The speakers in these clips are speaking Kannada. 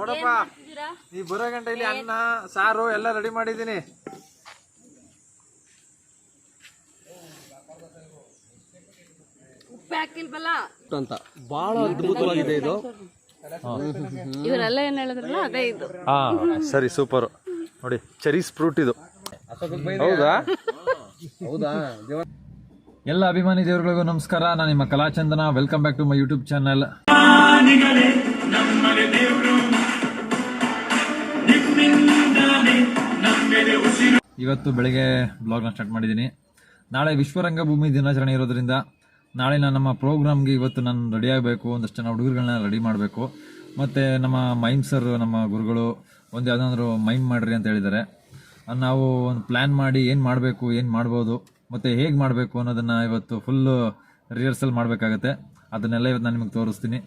ನೋಡಪ್ಪ ನೀ ಬರೋ ಗಂಟೆ ಇಲ್ಲಿ ಅನ್ನ ಸಾರು ಎಲ್ಲ ರೆಡಿ ಮಾಡಿದ್ದೀನಿ. ಅಂತ ಬಹಳ ಅದ್ಭುತವಾಗಿದೆ ಇದು. ಇವರೆಲ್ಲ ಏನ್ ಹೇಳಿದ್ರಲ್ಲ ಅದೇ ಇದು. ಹಾ ಸರಿ ಸೂಪರ್. ನೋಡಿ ಚೆರೀಸ್ ಫ್ರೂಟ್ ಇದು. ಹೌದಾ? ಹೌದಾ? ಎಲ್ಲ ಅಭಿಮಾನಿ ದೇವರುಗಳಿಗೂ ನಮಸ್ಕಾರ. ನಾನು ನಿಮ್ಮ Kalachandana. Welcome back to my YouTube channel ಇವತ್ತು ಬೆಳಗ್ಗೆ ಬ್ಲಾಗ್ನ ಸ್ಟಾರ್ಟ್ ಮಾಡಿದ್ದೀನಿ. ನಾಳೆ ವಿಶ್ವರಂಗಭೂಮಿ ದಿನಾಚರಣೆ ಇರೋದ್ರಿಂದ ನಾಳೆ ನಾನು ನಮ್ಮ ಪ್ರೋಗ್ರಾಮ್ಗೆ ಇವತ್ತು ನಾನು ರೆಡಿ ಆಗಬೇಕು, ಒಂದಷ್ಟು ಜನ ಹುಡುಗರುಗಳನ್ನ ರೆಡಿ ಮಾಡಬೇಕು. ಮತ್ತು ನಮ್ಮ ಮೈಮ್ ಸರ್ ನಮ್ಮ ಗುರುಗಳು, ಒಂದು ಯಾವುದಾದ್ರು ಮೈಮ್ ಮಾಡಿರಿ ಅಂತ ಹೇಳಿದ್ದಾರೆ. ನಾವು ಒಂದು ಪ್ಲ್ಯಾನ್ ಮಾಡಿ ಏನು ಮಾಡಬೇಕು, ಏನು ಮಾಡ್ಬೋದು, ಮತ್ತು ಹೇಗೆ ಮಾಡಬೇಕು ಅನ್ನೋದನ್ನು ಇವತ್ತು ಫುಲ್ಲು ರಿಹರ್ಸಲ್ ಮಾಡಬೇಕಾಗತ್ತೆ. ಅದನ್ನೆಲ್ಲ ಇವತ್ತು ನಾನು ನಿಮಗೆ ತೋರಿಸ್ತೀನಿ.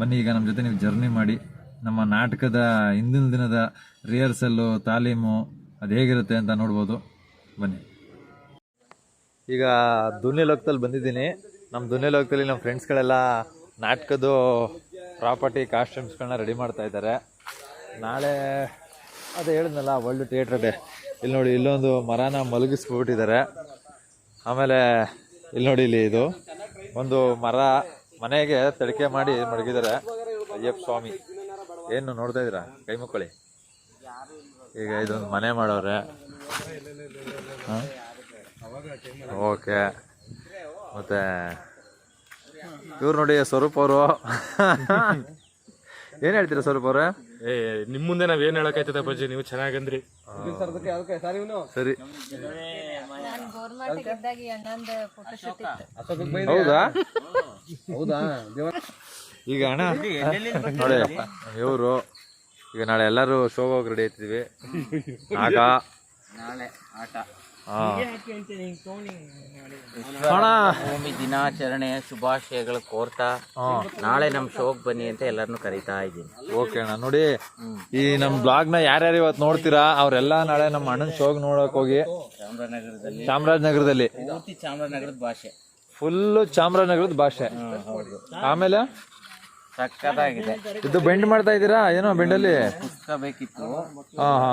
ಬನ್ನಿ, ಈಗ ನಮ್ಮ ಜೊತೆ ನೀವು ಜರ್ನಿ ಮಾಡಿ. ನಮ್ಮ ನಾಟಕದ ಹಿಂದಿನ ದಿನದ ರಿಹರ್ಸಲ್ಲು ತಾಲೀಮು ಅದು ಹೇಗಿರುತ್ತೆ ಅಂತ ನೋಡ್ಬೋದು. ಬನ್ನಿ. ಈಗ ದುನ್ನೆ ಲೋಕದಲ್ಲಿ ಬಂದಿದ್ದೀನಿ. ನಮ್ಮ ದುನ್ನೆ ಲೋಕದಲ್ಲಿ ನಮ್ಮ ಫ್ರೆಂಡ್ಸ್ಗಳೆಲ್ಲ ನಾಟಕದ್ದು ಪ್ರಾಪರ್ಟಿ ಕಾಸ್ಟ್ಯೂಮ್ಸ್ಗಳನ್ನ ರೆಡಿ ಮಾಡ್ತಾ ಇದ್ದಾರೆ. ನಾಳೆ ಅದೇ ಹೇಳಿದ್ನಲ್ಲ ವರ್ಲ್ಡ್ ಥಿಯೇಟ್ರ್ ಡೇ ಇಲ್ಲಿ ನೋಡಿ, ಇಲ್ಲೊಂದು ಮರನ ಮಲಗಿಸ್ಬಿಟ್ಟಿದ್ದಾರೆ. ಆಮೇಲೆ ಇಲ್ಲಿ ನೋಡಿ, ಇಲ್ಲಿ ಇದು ಒಂದು ಮರ ಮನೆಗೆ ತಡಿಕೆ ಮಾಡಿ ಮಡಗಿದ್ದಾರೆ. ಅಯ್ಯಪ್ಪ ಸ್ವಾಮಿ. ಏನು ನೋಡ್ತಾ ಇದ್ದೀರಾ? ಕೈ ಮುಕ್ಕೊಳ್ಳಿ. ಈಗ ಇದೊಂದು ಮನೆ ಮಾಡವ್ರೆ ಓಕೆ. ಮತ್ತೆ ಇವ್ರು ನೋಡಿ ಸ್ವರೂಪ್ ಅವರು. ಏನ್ ಹೇಳ್ತೀರಾ ಸ್ವರೂಪ್ ಅವ್ರೆ? ಏ ನಿಮ್ ಮುಂದೆ ನಾವ್ ಏನ್ ಹೇಳಕ್ಕಾಯ್ತದ ಬಜ್ಜಿ ನೀವು ಚೆನ್ನಾಗಂದ್ರಿ. ಸರ್. ಹೌದಾ? ಹೌದಾ? ಈಗ ಅಣ್ಣ ನೋಡಿ ಇವರು ಈಗ ನಾಳೆ ಎಲ್ಲರೂ ಶೋಗೆ ಹೋಗಿ ರೆಡಿ ಆಯ್ತಿದ್ವಿ ಆಗ ನಾಳೆ ಆಟ. ಭೂಮಿ ದಿನಾಚರಣೆಯ ಶುಭಾಶಯಗಳು ಕೋರ್ತಾ. ನಾಳೆ ನಮ್ ಶೋಕ್ ಬನ್ನಿ ಅಂತ ಎಲ್ಲರನ್ನು ಕರಿತಾ ಇದ್ದೀನಿ. ಓಕೆ ಅಣ್ಣ ನೋಡಿ ಈ ನಮ್ ಬ್ಲಾಗ್ನ ಯಾರ್ಯಾರು ಇವತ್ತು ನೋಡ್ತೀರಾ ಅವರೆಲ್ಲ ನಾಳೆ ನಮ್ಮ ಅಣ್ಣನ ಶೋಗ್ ನೋಡಕ್ ಹೋಗಿ ಚಾಮರಾಜನಗರದಲ್ಲಿ. ಚಾಮರಾಜನಗರದಲ್ಲಿ. ಚಾಮರಾಜನಗರದ ಭಾಷೆ. ಫುಲ್ ಚಾಮರಾಜನಗರದ ಭಾಷೆ. ಆಮೇಲೆ? ಸಕ್ಕತ್ತಾಗಿದೆ. ಇದು ಬೆಂಡ್ ಮಾಡ್ತಾ ಇದ್ದೀರಾ? ಏನೋ ಬೆಂಡಲ್ಲಿ? ಪುಸ್ತಕ ಬೇಕಿತ್ತು. ಹಾ ಹಾ.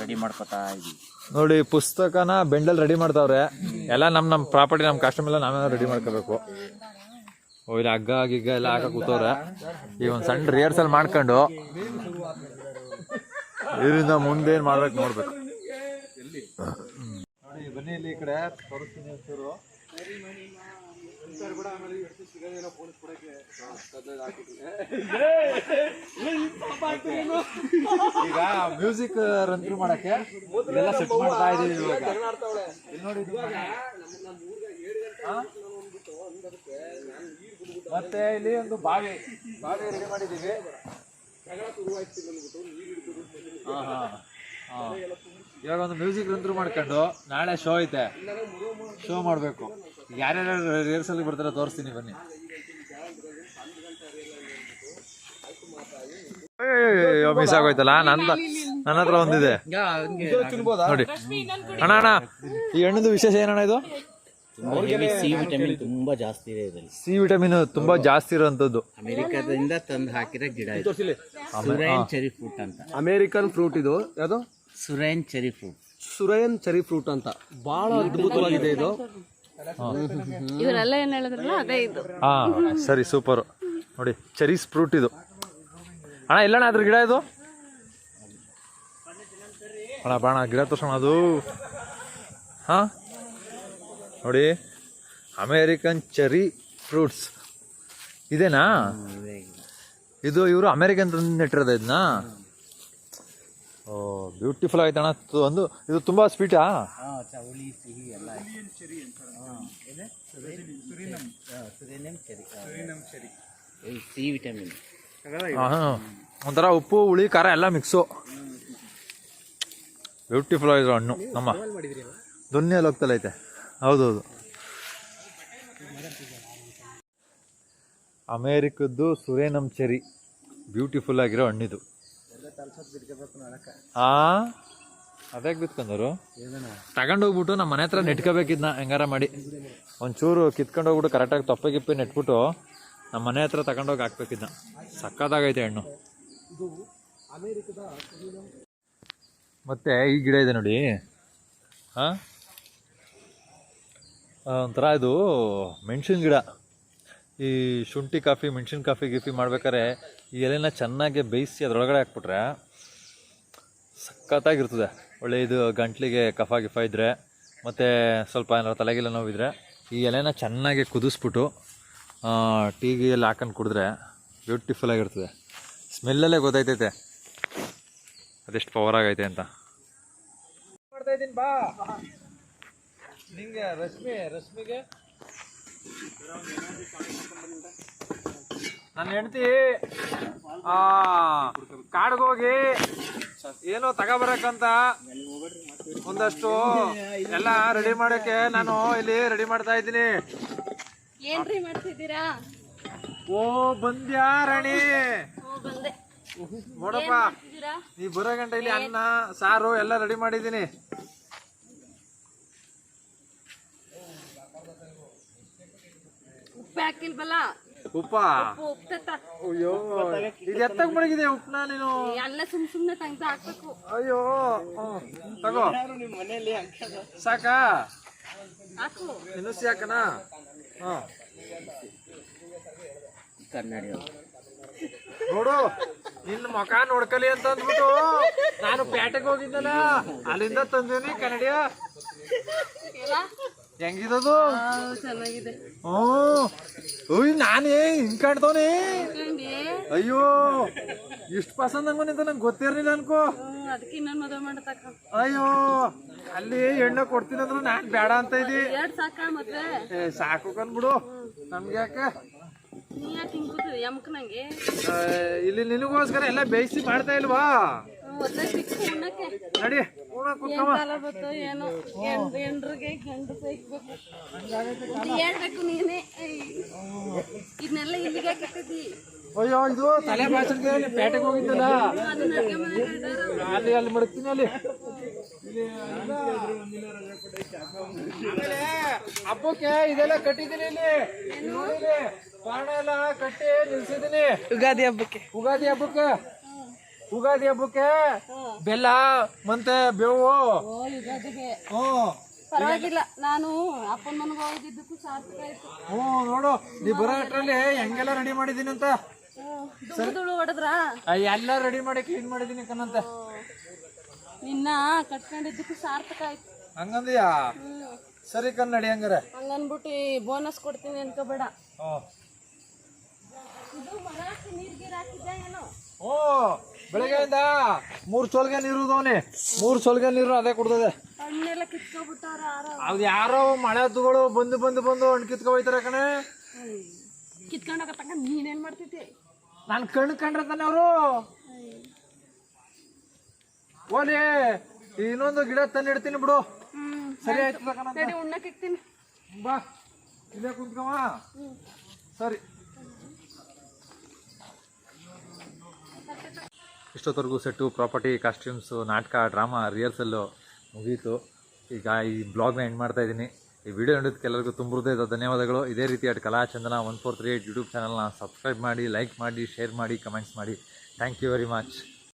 ರೆಡಿ ಮಾಡ್ಕೊತಾ ಇದೀವಿ ನೋಡಿ ಪುಸ್ತಕನ ಬೆಂಡಲ್ ರೆಡಿ ಮಾಡ್ತಾವ್ರೆ. ಎಲ್ಲ ನಮ್ ನಮ್ ಪ್ರಾಪರ್ಟಿ ನಮ್ ಕಾಸ್ಟ್ಯೂಮ್ ಎಲ್ಲ ನಾವೇನೋ ರೆಡಿ ಮಾಡ್ಕೋಬೇಕು. ಓ ಇಲ್ಲಿ ಹಗ್ಗ ಗಿಗ್ಗ ಎಲ್ಲ ಹಾಕ ಕೂತವ್ರೆ. ಈಗ ಒಂದ್ ಸಣ್ಣ ರಿಹರ್ಸಲ್ ಮಾಡ್ಕೊಂಡು ಇದರಿಂದ ಮುಂದೆ ಏನ್ ಮಾಡ್ಬೇಕು ನೋಡ್ಬೇಕು. ನೋಡಿ ಬನ್ನಿ ಇಲ್ಲಿ ಈ ಕಡೆ ತೋರಿಸ್ತೀನಿ ಈಗ ಮ್ಯೂಸಿಕ್ ರಂತ್ರು ಮಾಡಕ್ಕೆ ಇದೆಲ್ಲ ಸೆಟ್ ಮಾಡ್ತಾ ಇದೀವಿ ಇವಾಗ. ಇಲ್ಲಿ ನೋಡಿ? ಮತ್ತೆ ಇಲ್ಲಿ ಒಂದು ಬಾವಿ. ಬಾವಿ ರೆಡಿ ಮಾಡಿದೀವಿ ಹಾ, ಹಾ. ಹಾ. ಇವಾಗ ಒಂದು ಮ್ಯೂಸಿಕ್ ರಂತ್ರು ಮಾಡ್ಕೊಂಡು ನಾಳೆ ಶೋ ಐತೆ. ಶೋ ಮಾಡಬೇಕು. ಯಾರ್ಯಾರು ರಿಹರ್ಸಲ್ಗೆ ಬರ್ತಾರೋ ತೋರಿಸ್ತೀನಿ ಬನ್ನಿ. ಮಿಸ್ ಆಗೋಯ್ತಲ್ಲ ನಂದ ನನ್ನ ಹತ್ರ ಒಂದಿದೆ ನೋಡಿ ಅಣ್ಣ ಈ ಹಣ್ಣದ ವಿಶೇಷ ಏನಣ್ಣ ಇದು ಸಿ ವಿಟಮಿನ್ ತುಂಬಾ ಜಾಸ್ತಿ ಇದೆ ಇದರಲ್ಲಿ ಸಿ ವಿಟಮಿನ್ ತುಂಬಾ ಜಾಸ್ತಿ ಇರುವಂತದ್ದು ಅಮೆರಿಕದಿಂದ ತಂದು ಹಾಕಿರೋ ಗಿಡ ಇದು ಸುರೈನ್ ಚೆರಿ ಫ್ರೂಟ್ ಅಂತ ಅಮೇರಿಕನ್ ಫ್ರೂಟ್ ಇದು ಯಾವುದು Surinam cherry fruit Surinam cherry fruit ಅಂತ ಬಹಳ ಅದ್ಭುತವಾಗಿದೆ ಇದು ಇವರೆಲ್ಲ ಏನ್ ಹೇಳಿದ್ರಲ್ಲ ಅದೇ ಇದು. ಹಾ ಸರಿ ಸೂಪರ್ ನೋಡಿ ಚೆರೀಸ್ ಫ್ರೂಟ್ ಇದು. ಅಣ್ಣ ಇಲ್ಲಣ್ಣ ಅದ್ರ ಗಿಡ ಇದು? ಅಣ್ಣ ಬಾಣ ಗಿಡ ತೋರ್ಸೋಣ ಅದು. ಹಾ? ನೋಡಿ ಅಮೇರಿಕನ್ ಚೆರಿ ಫ್ರೂಟ್ಸ್ ಇದೇನಾ? ಇದು. ಇವರು ಅಮೇರಿಕನ್ ತಂದು ನೆಟ್ಟಿರೋದ ಇದನ್ನ? ಓ ಬ್ಯೂಟಿಫುಲ್ ಆಯ್ತು ಅಣ್ಣ. ಒಂದು ಇದು ತುಂಬಾ ಸ್ವೀಟಾ ಚವಳಿ ಸಿಹಿ ಎಲ್ಲ ಸಿ ವಿಟಮಿನ್. ಒಂಥರ ಉಪ್ಪು ಹುಳಿ ಖಾರ ಎಲ್ಲ ಮಿಕ್ಸು ಬ್ಯೂಟಿಫುಲ್ ಆಗಿರೋ ಹಣ್ಣು ನಮ್ಮ ದುನ್ಯಲ್ಲಿ ಐತೆ. ಹೌದೌದು. ಅಮೇರಿಕದ್ದು ಸುರೇನಮ್ ಚೆರಿ ಬ್ಯೂಟಿಫುಲ್ ಆಗಿರೋ ಹಣ್ಣಿದು. ಹಾ ಅದ್ಯಾಕೆ ಬಿತ್ಕೊಂಡರು ತಗೊಂಡೋಗ್ಬಿಟ್ಟು ನಮ್ಮ ಮನೆ ಹತ್ರ ನೆಟ್ಕೋಬೇಕಿದ್ನ ಹೆಂಗಾರ ಮಾಡಿ. ಒಂಚೂರು ಕಿತ್ಕೊಂಡು ಹೋಗ್ಬಿಟ್ಟು ಕರೆಕ್ಟಾಗಿ ತೊಪ್ಪೆ ಗಿಪ್ಪೆ ನೆಟ್ಬಿಟ್ಟು ನಮ್ಮ ಮನೆ ಹತ್ರ ತಗೊಂಡೋಗಿ ಹಾಕ್ಬೇಕಿದ್ನ. ಸಕ್ಕದಾಗೈತೆ ಹೆಣ್ಣು. ಮತ್ತೆ ಈ ಗಿಡ ಇದೆ ನೋಡಿ. ಹಾಂ ಒಂಥರ ಇದು ಮೆಣಸಿನ ಗಿಡ. ಈ ಶುಂಠಿ ಕಾಫಿ, ಮೆಣಸಿನ ಕಾಫಿ ಗಿಫಿ ಮಾಡ್ಬೇಕಾದ್ರೆ ಈ ಎಲೆನ ಚೆನ್ನಾಗಿ ಬೇಯಿಸಿ ಅದರೊಳಗಡೆ ಹಾಕ್ಬಿಟ್ರೆ ಸಖತ್ತಾಗಿರ್ತದೆ. ಒಳ್ಳೆ ಇದು ಗಂಟ್ಲಿಗೆ ಕಫ ಗಿಫ ಇದ್ದರೆ ಮತ್ತು ಸ್ವಲ್ಪ ಏನಾರು ತಲೆಗೆಲ್ಲ ನೋವಿದ್ರೆ ಈ ಎಲೆನ ಚೆನ್ನಾಗಿ ಕುದಿಸ್ಬಿಟ್ಟು ಟೀಗೆ ಎಲ್ಲ ಹಾಕೊಂಡು ಕುಡಿದ್ರೆ ಬ್ಯೂಟಿಫುಲ್ ಆಗಿರ್ತದೆ. ಸ್ಮೆಲ್ಲಲ್ಲೇ ಗೊತ್ತಾಯ್ತೈತೆ. ಅದೆಷ್ಟು ಪವರ್ ಆಗೈತೆ ಅಂತ. ಮಾಡ್ತಾ ಇದ್ದೀನಿ, ಬಾ. ನಿಂಗೆ ರಶ್ಮಿ, ರಶ್ಮಿಗೆ ನನ್ನ ಹೆಂಡತಿ ಕಾಡ್ಗೋಗಿ ಏನೋ ತಗೋಬರಕ್ಕಂತ ಒಂದಷ್ಟು ಎಲ್ಲ ರೆಡಿ ಮಾಡಕ್ಕೆ ನಾನು ಇಲ್ಲಿ ರೆಡಿ ಮಾಡ್ತಾ ಇದ್ದೀನಿ. ಏನ್ರಿ ಮಾಡ್ತಿದ್ದೀರಾ? ಓ ಬಂದ್ಯಾ ರಾಣಿ? ನೋಡಪ್ಪ ನೀ ಬರೋ ಗಂಟೆ ಇಲ್ಲಿ ಅನ್ನ ಸಾರು ಎಲ್ಲ ರೆಡಿ ಮಾಡಿದ್ದೀನಿ. ಉಪ್ಪು? ಹಾಕಿಲ್ವಲ್ಲ ಉಪ್ಪ ಉಪ್ಪು ಉಪ್ತತ್ತ ಅಯ್ಯೋ ಇದು ಎತ್ತಕ್ ಮಡಗಿದೆ ಉಪ್ಪನ ನೀನು? ಎಲ್ಲ ಸುಮ್ ಸುಮ್ನೆ ತೆಗ್ದು ಹಾಕ್ಬೇಕು. ಅಯ್ಯೋ ಹ್ಮ್, ತಗೋ. ಸಾಕಾ? ಹಾಕು. ಇನ್ನು ಸಾಕನಾ ಹಾ ಕನ್ನಡಿ ನೋಡು ನಿನ್ನ ಮುಖ ನೋಡ್ಕಲಿ ಅಂತ ಅಂದ್ಬಿಟ್ಟು ನಾನು ಪೇಟೆಗೆ ಹೋಗಿದ್ದಲ್ಲ ಅಲ್ಲಿಂದ ತಂದೇನಿ ಕನ್ನಡಿಯ ಎಲ್ಲ ಹೆಂಗಿದದು? ಚೆನ್ನಾಗಿದೆ. ಹ್ಞೂ ನಾನೇ ಹಿಂಗ್ ಕಾಣ್ತವನಿ. ಅಯ್ಯೋ ಇಷ್ಟು ಪಸಂದ್ ಹಂಗ ನಿಂತ ನಂಗೆ ಗೊತ್ತಿರಲಿಲ್ಲ ಅನ್ಕೋ. ಅದಕ್ಕೆ ಇನ್ನೊಂದು ಮದುವೆ ಮಾಡತಕ್ಕ ಅಯ್ಯೋ ಅಲ್ಲಿ ಎಣ್ಣೆ ಕೊಡ್ತೀನಿ ಅಂದ್ರೆ ನಾನು ಬೇಡ ಅಂತ ಇದ್ದಿ ಸಾಕ ಕಂದ್ಬಿಡು. ನಮ್ಗೆ ಯಾಕೆ? ಇಲ್ಲಿ ನಿನಗೋಸ್ಕರ ಎಲ್ಲ ಬೇಯಿಸಿ ಮಾಡ್ತಾ ಇಲ್ವಾ? ನಡಿ ಏನ್ ಗಂಡು ಹೇಳ್ಬೇಕು ನೀನೇ. ಇದನ್ನೆಲ್ಲ ಇಲ್ಲಿಗೆ ಕೆಟ್ಟಿದ್ದಿ ಅಯ್ಯೋ ಇದು ತಲೆ ಅಲ್ಲಿ ಪೇಟೆಗೆ ಹೋಗಿದ್ದಲ್ಲ. ಅಲ್ಲಿ ಅಲ್ಲಿ ಮಡಗ್ತೀನಿ ಅಲ್ಲಿ. ಆಮೇಲೆ ಹಬ್ಬಕ್ಕೆ ಇದೆಲ್ಲ ಕಟ್ಟಿದ್ದೀನಿ ಇಲ್ಲಿ. ನೋಡಿ ಬಾಣ ಎಲ್ಲ ಕಟ್ಟಿ ನಿಲ್ಸಿದ್ದೀನಿ. ಯುಗಾದಿ ಹಬ್ಬಕ್ಕೆ. ಉಗಾದಿ ಹಬ್ಬಕ್ಕೆ. ಉಗಾದಿ ಹಬ್ಬಕ್ಕೆ ಬೆಲ್ಲ ಮತ್ತೆ ಬೇವು. ಹ್ಮ್ ಪರವಾಗಿಲ್ಲ. ನಾನು ಅಪ್ಪನ ಮನೆಗೆ ಹೋಗಿದ್ದಕ್ಕೂ ಸಾರ್ಥಕ ಆಯ್ತು. ಹ್ಞೂ ನೋಡು ನೀ ಬರೋ ಅಟ್ರಲ್ಲಿ ಹೆಂಗೆಲ್ಲ ರೆಡಿ ಮಾಡಿದ್ದೀನಿ ಅಂತ. ಹೊಡೆದ್ರಾ? ಆ, ಎಲ್ಲ ರೆಡಿ ಮಾಡಿ ಕ್ಲೀನ್ ಮಾಡಿದೀನಿ ಕಣ್ಣಂತ. ನಿನ್ನ ಕಟ್ಕೊಂಡಿದ್ದಕ್ಕೂ ಸಾರ್ಥಕ ಆಯ್ತು. ಹಂಗಂದಿಯಾ? ಹ್ಮ್. ಸರಿ ಕನ್ನಡಿ ಹಂಗಾರೆ. ಹಂಗನ್ಬಿಟ್ಟು ಬೋನಸ್ ಕೊಡ್ತೀನಿ ಅನ್ಕೋಬೇಡ. ಹ್ಞೂ ಇದು ಮರ ಹಾಕಿ ನೀರ್ ಗೀರ್ ಹಾಕಿದ್ಯಾ ಏನೋ? ಓ. ಬೆಳಗ್ಗೆಯಿಂದ ಮೂರು ಸೊಲ್ಗೆ ನೀರು ಅವನಿ ಮೂರು ಸೊಲ್ಗೆ ನೀರು ಅದೇ ಕುಡ್ದದೆ. ಅದು ಯಾರೋ. ಮಳೆ ಹತ್ತುಗಳು ಬಂದು ಬಂದು ಬಂದು ಹಣ್ಣು ಕಿತ್ಕೊ ಹೋಯ್ತಾರೆ ಕಣೆ. ಕಿತ್ಕೊಂಡೋಗತ್ತಕ್ಕ ನೀನೇನ್ ಮಾಡ್ತೈತಿ ನಾನು ಕಣ್ಣು ಕಂಡ್ರೆ ತಾನೆ ಅವರು. ಓಲಿ ಇನ್ನೊಂದು ಗಿಡ ತಂದು ಇಡ್ತೀನಿ ಬಿಡು ಸರಿ ಆಯ್ತು. ಬಾ ಇಲ್ಲೇ ಕುಂತ್ಕವಾ ಸರಿ. ಇಷ್ಟೊತ್ತವರೆಗೂ ಸೆಟ್ಟು, ಪ್ರಾಪರ್ಟಿ ಕಾಸ್ಟ್ಯೂಮ್ಸು ನಾಟಕ, ಡ್ರಾಮಾ ರಿಹರ್ಸಲ್ಲು ಮುಗೀತು. ಈಗ ಈ ಬ್ಲಾಗ್ನ ಎಂಡ್ ಮಾಡ್ತಾ ಇದ್ದೀನಿ. ಈ ವಿಡಿಯೋ ನೋಡೋದಕ್ಕೆ ಎಲ್ಲರಿಗೂ ತುಂಬ ಹೃದಯದ ಧನ್ಯವಾದಗಳು. ಇದೇ ರೀತಿ at Kala Kalachandana one four three eight YouTube ಚಾನಲ್ನ ಸಬ್ಸ್ಕ್ರೈಬ್ ಮಾಡಿ ಲೈಕ್ ಮಾಡಿ ಶೇರ್ ಮಾಡಿ ಕಮೆಂಟ್ಸ್ ಮಾಡಿ. Thank you very much